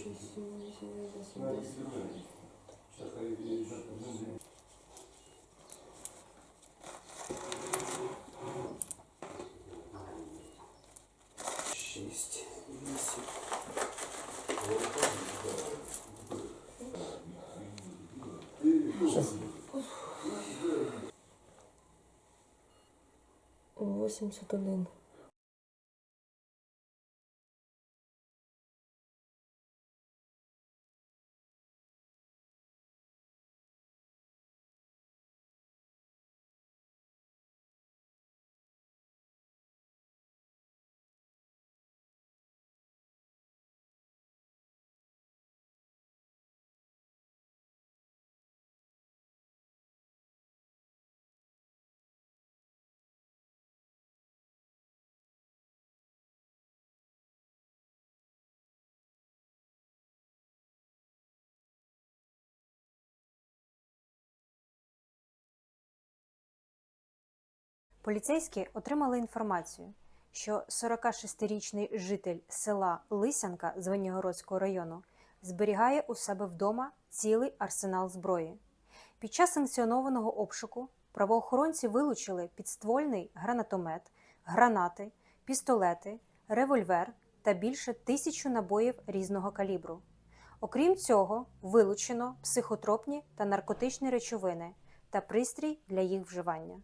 6, 7, 8, 9, 10, 11. Шість, вісім. Восемьдесят один. Поліцейські отримали інформацію, що 46-річний житель села Лисянка Звенігородського району зберігає у себе вдома цілий арсенал зброї. Під час санкціонованого обшуку правоохоронці вилучили підствольний гранатомет, гранати, пістолети, револьвер та більше тисячу набоїв різного калібру. Окрім цього, вилучено психотропні та наркотичні речовини та пристрій для їх вживання.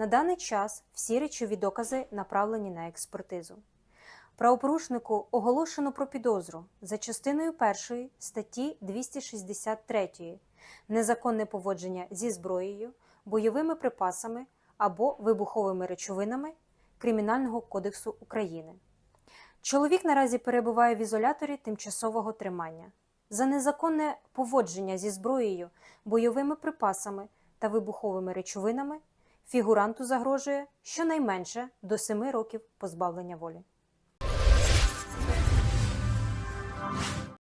На даний час всі речові докази направлені на експертизу. Правопорушнику оголошено про підозру за частиною 1 статті 263 незаконне поводження зі зброєю, бойовими припасами або вибуховими речовинами Кримінального кодексу України. Чоловік наразі перебуває в ізоляторі тимчасового тримання. За незаконне поводження зі зброєю, бойовими припасами та вибуховими речовинами фігуранту загрожує щонайменше до 7 років позбавлення волі.